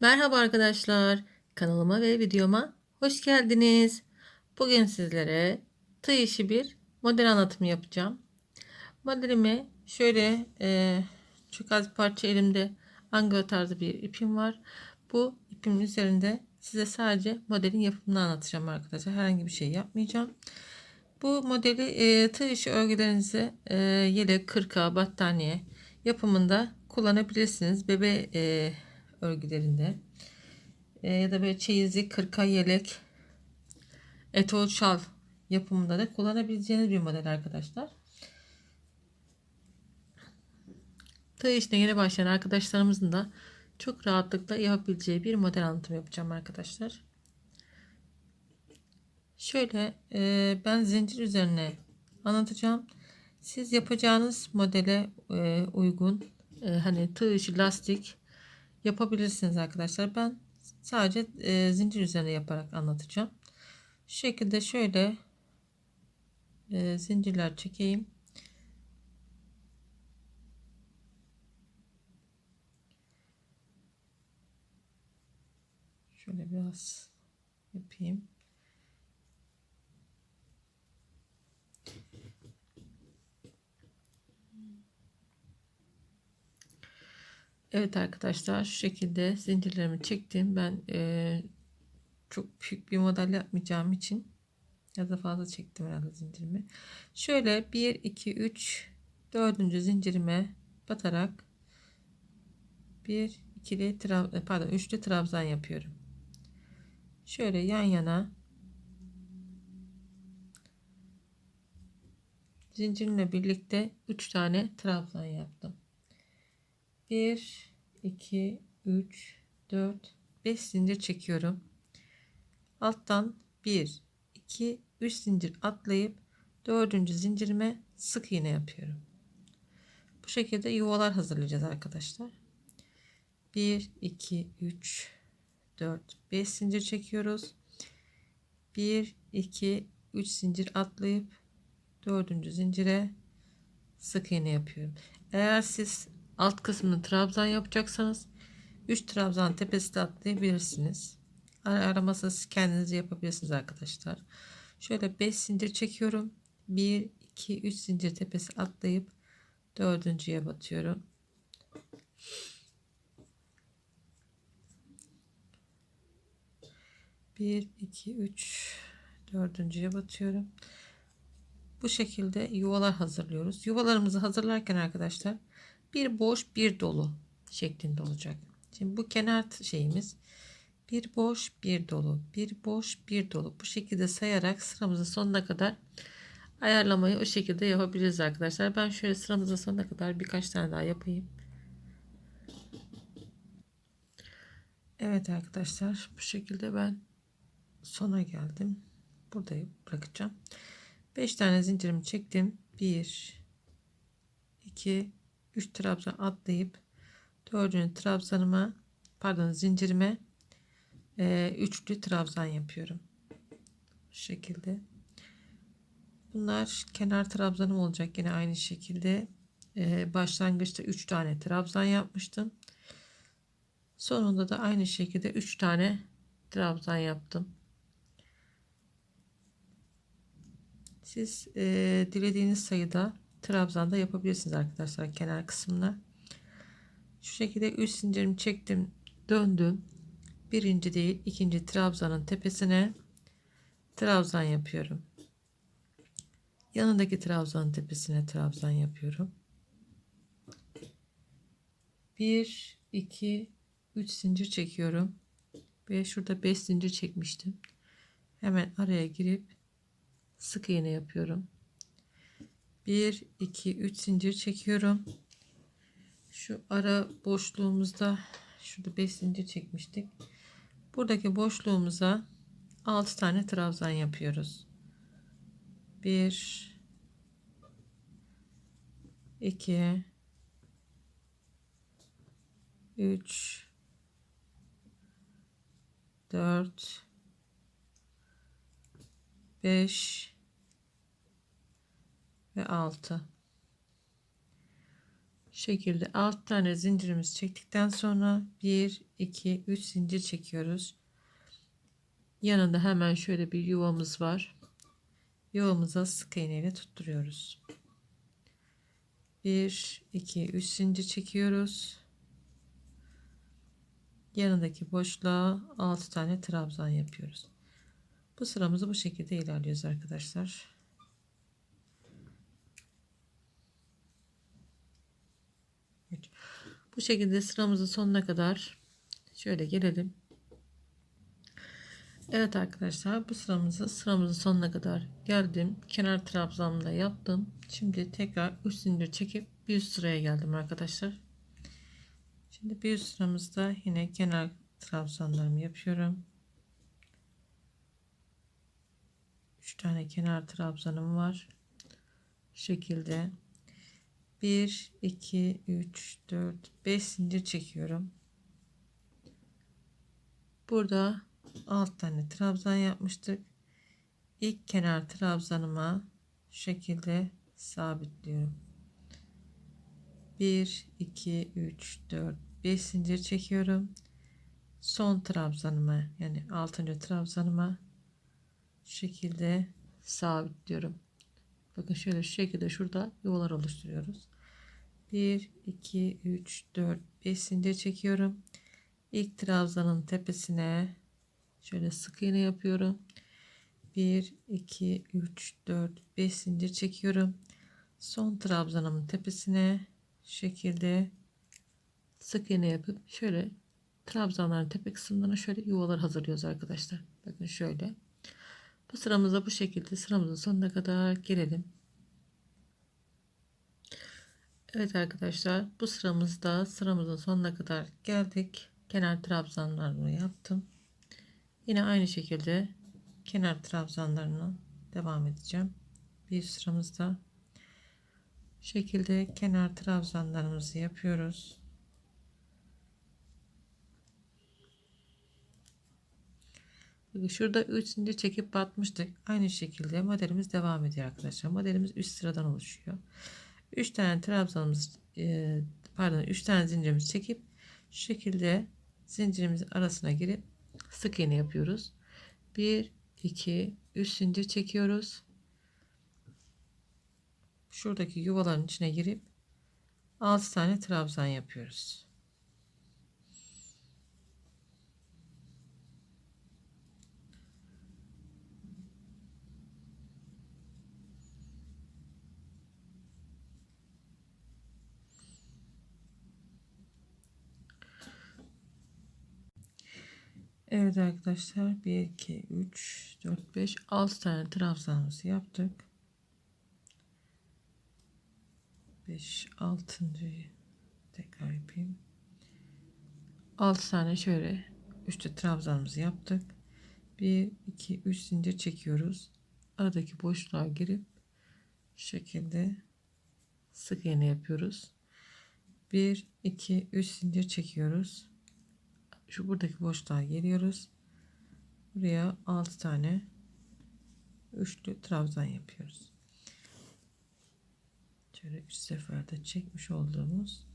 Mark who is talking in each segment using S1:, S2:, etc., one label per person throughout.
S1: Merhaba arkadaşlar. Kanalıma ve videoma hoş geldiniz. Bugün sizlere tığ işi bir model anlatımı yapacağım. Modelimi şöyle e, çok az bir parça elimde anglo tarzı bir ipim var. Bu ipimin üzerinde size sadece modelin yapımını anlatacağım arkadaşlar. Herhangi bir şey yapmayacağım. Bu modeli e, tığ işi örgülerinizi e, yelek, kırka, battaniye yapımında kullanabilirsiniz. Bebe e, örgülerinde e, ya da böyle çeyizlik, kırka, yelek, etol şal yapımında da kullanabileceğiniz bir model arkadaşlar. Tığ işine yeni başlayan arkadaşlarımızın da çok rahatlıkla yapabileceği bir model anlatımı yapacağım arkadaşlar. Şöyle e, ben zincir üzerine anlatacağım. Siz yapacağınız modele e, uygun e, hani tığ işi lastik yapabilirsiniz arkadaşlar. Ben sadece e, zincir üzerine yaparak anlatacağım. Şu şekilde şöyle e, zincirler çekeyim. Şöyle biraz yapayım. Evet arkadaşlar şu şekilde zincirlerimi çektim. Ben e, çok büyük bir model yapmayacağım için ya da fazla çektim herhalde zincirimi. Şöyle 1 2 3 4. zincirime batarak bir ikili trab pardon üçlü trabzan yapıyorum. Şöyle yan yana zincirimle birlikte 3 tane trabzan yaptım. 1 2 3 4 5 zincir çekiyorum. Alttan 1 2 3 zincir atlayıp 4. zincirime sık iğne yapıyorum. Bu şekilde yuvalar hazırlayacağız arkadaşlar. 1 2 3 4 5 zincir çekiyoruz. 1 2 3 zincir atlayıp 4. zincire sık iğne yapıyorum. Eğer siz alt kısmını trabzan yapacaksanız 3 trabzan tepesi de atlayabilirsiniz. Aramasız kendiniz yapabilirsiniz arkadaşlar. Şöyle 5 zincir çekiyorum. 1 2 3 zincir tepesi atlayıp dördüncüye batıyorum. Bir, iki, üç, dördüncüye batıyorum. Bu şekilde yuvalar hazırlıyoruz. Yuvalarımızı hazırlarken arkadaşlar bir boş bir dolu şeklinde olacak. Şimdi bu kenar şeyimiz bir boş bir dolu bir boş bir dolu bu şekilde sayarak sıramızın sonuna kadar ayarlamayı o şekilde yapabiliriz arkadaşlar. Ben şöyle sıramızın sonuna kadar birkaç tane daha yapayım. Evet arkadaşlar bu şekilde ben sona geldim. Buradayım bırakacağım. 5 tane zincirimi çektim. 1 2 3 trabzan atlayıp 4. trabzanıma pardon zincirime e, üçlü trabzan yapıyorum. Bu şekilde. Bunlar kenar trabzanım olacak. Yine aynı şekilde e, başlangıçta 3 tane trabzan yapmıştım. Sonunda da aynı şekilde 3 tane trabzan yaptım. Siz e, dilediğiniz sayıda trabzanda yapabilirsiniz arkadaşlar kenar kısmına. Şu şekilde 3 zincirimi çektim, döndüm. Birinci değil, ikinci trabzanın tepesine trabzan yapıyorum. Yanındaki trabzanın tepesine trabzan yapıyorum. 1 2 3 zincir çekiyorum. Ve şurada 5 zincir çekmiştim. Hemen araya girip sık iğne yapıyorum. 1 2 3 zincir çekiyorum. Şu ara boşluğumuzda şurada 5 zincir çekmiştik. Buradaki boşluğumuza 6 tane trabzan yapıyoruz. 1 2 3 4 5 ve 6 şekilde 6 tane zincirimizi çektikten sonra 1 2 3 zincir çekiyoruz. Yanında hemen şöyle bir yuvamız var. Yuvamıza sık iğne ile tutturuyoruz. 1 2 3 zincir çekiyoruz. Yanındaki boşluğa 6 tane trabzan yapıyoruz. Bu sıramızı bu şekilde ilerliyoruz arkadaşlar. Bu şekilde sıramızın sonuna kadar şöyle gelelim. Evet arkadaşlar bu sıramızı sıramızın sonuna kadar geldim. Kenar trabzanla yaptım. Şimdi tekrar 3 zincir çekip bir üst sıraya geldim arkadaşlar. Şimdi bir üst sıramızda yine kenar trabzanlarımı yapıyorum. 3 tane kenar trabzanım var. Şu şekilde 1 2 3 4 5 zincir çekiyorum. Burada 6 tane trabzan yapmıştık. İlk kenar trabzanıma şu şekilde sabitliyorum. 1 2 3 4 5 zincir çekiyorum. Son trabzanıma yani 6. trabzanıma şu şekilde sabitliyorum. Bakın şöyle şu şekilde şurada yuvalar oluşturuyoruz. 1 2 3 4 5 zincir çekiyorum. İlk trabzanın tepesine şöyle sık iğne yapıyorum. 1 2 3 4 5 zincir çekiyorum. Son trabzanımın tepesine şu şekilde sık iğne yapıp şöyle trabzanların tepe kısımlarına şöyle yuvalar hazırlıyoruz arkadaşlar. Bakın şöyle. Bu sıramızda bu şekilde sıramızın sonuna kadar gelelim. Evet arkadaşlar bu sıramızda sıramızın sonuna kadar geldik. Kenar trabzanlarını yaptım. Yine aynı şekilde kenar trabzanlarına devam edeceğim. Bir sıramızda şekilde kenar trabzanlarımızı yapıyoruz. Şurada 3 zincir çekip batmıştık. Aynı şekilde modelimiz devam ediyor arkadaşlar. Modelimiz 3 sıradan oluşuyor. 3 tane trabzanımız e, pardon 3 tane zincirimizi çekip şu şekilde zincirimizin arasına girip sık iğne yapıyoruz. 1 2 3 zincir çekiyoruz. Şuradaki yuvaların içine girip 6 tane trabzan yapıyoruz. Evet arkadaşlar 1 2 3 4 5 6 tane trabzanımızı yaptık. 5 6. tekrar yapayım. 6 tane şöyle üçlü trabzanımızı yaptık. 1 2 3 zincir çekiyoruz. Aradaki boşluğa girip şu şekilde sık iğne yapıyoruz. 1 2 3 zincir çekiyoruz şu buradaki boşluğa geliyoruz. Buraya 6 tane üçlü trabzan yapıyoruz. Şöyle 3 seferde çekmiş olduğumuz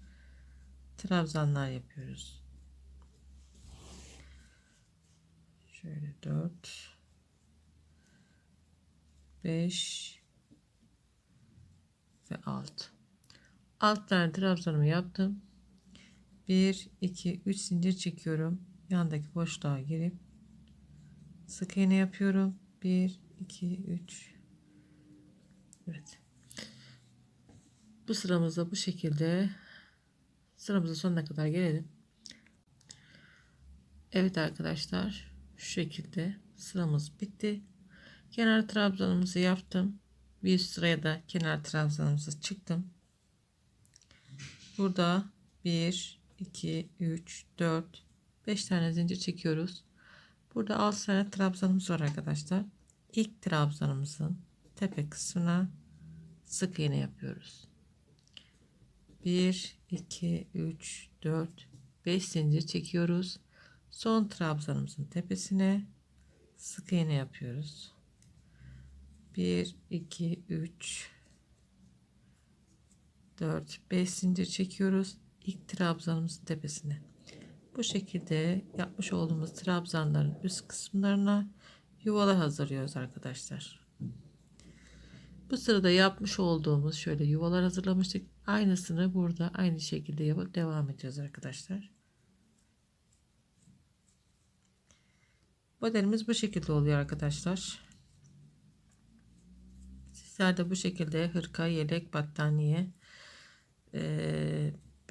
S1: trabzanlar yapıyoruz. Şöyle 4 5 ve 6 6 tane trabzanımı yaptım 1 2 3 zincir çekiyorum. Yandaki boşluğa girip sık iğne yapıyorum. 1 2 3 Evet. Bu sıramızda bu şekilde. Sıramızın sonuna kadar gelelim. Evet arkadaşlar şu şekilde sıramız bitti. Kenar trabzanımızı yaptım. Bir sıraya da kenar trabzanımızı çıktım. Burada 1 2, 3, 4, 5 tane zincir çekiyoruz. Burada 6 tane trabzanımız var arkadaşlar. İlk trabzanımızın tepe kısmına sık iğne yapıyoruz. 1, 2, 3, 4, 5 zincir çekiyoruz. Son trabzanımızın tepesine sık iğne yapıyoruz. 1, 2, 3, 4 5 zincir çekiyoruz ilk trabzanımızın tepesine. Bu şekilde yapmış olduğumuz trabzanların üst kısımlarına yuvalar hazırlıyoruz arkadaşlar. Bu sırada yapmış olduğumuz şöyle yuvalar hazırlamıştık. Aynısını burada aynı şekilde yapıp devam edeceğiz arkadaşlar. Modelimiz bu şekilde oluyor arkadaşlar. Sizler de bu şekilde hırka, yelek, battaniye, e,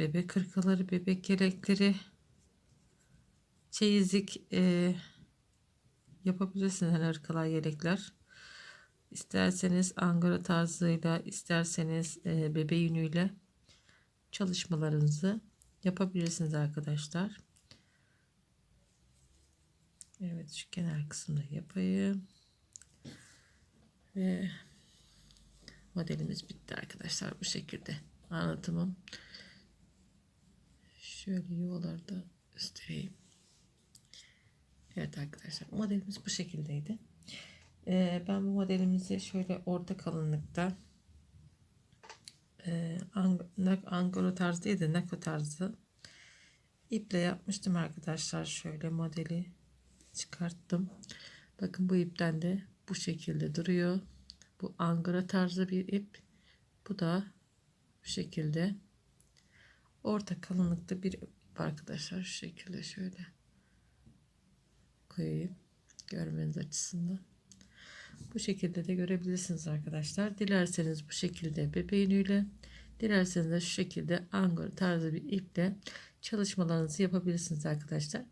S1: bebek hırkaları, bebek yelekleri, çeyizlik e, yapabilirsiniz. Yani hırkalar, yelekler. İsterseniz angora tarzıyla, isterseniz e, bebe yünüyle çalışmalarınızı yapabilirsiniz arkadaşlar. Evet şu kenar kısmını yapayım. Ve modelimiz bitti arkadaşlar bu şekilde anlatımım şöyle yuvalarda göstereyim evet arkadaşlar modelimiz bu şekildeydi. Ee, ben bu modelimizi şöyle orta kalınlıkta e, angora tarzı değil de nako tarzı iple yapmıştım arkadaşlar. Şöyle modeli çıkarttım. Bakın bu ipten de bu şekilde duruyor. Bu angara tarzı bir ip. Bu da bu şekilde orta kalınlıkta bir arkadaşlar. Şu şekilde şöyle koyayım. Görmeniz açısından. Bu şekilde de görebilirsiniz arkadaşlar. Dilerseniz bu şekilde bebeğinüyle dilerseniz de şu şekilde angora tarzı bir iple çalışmalarınızı yapabilirsiniz arkadaşlar.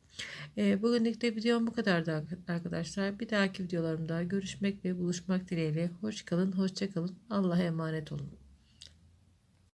S1: E, bugünlük de videom bu kadardı arkadaşlar. Bir dahaki videolarımda görüşmek ve buluşmak dileğiyle. Hoş kalın, hoşça kalın. Allah'a emanet olun.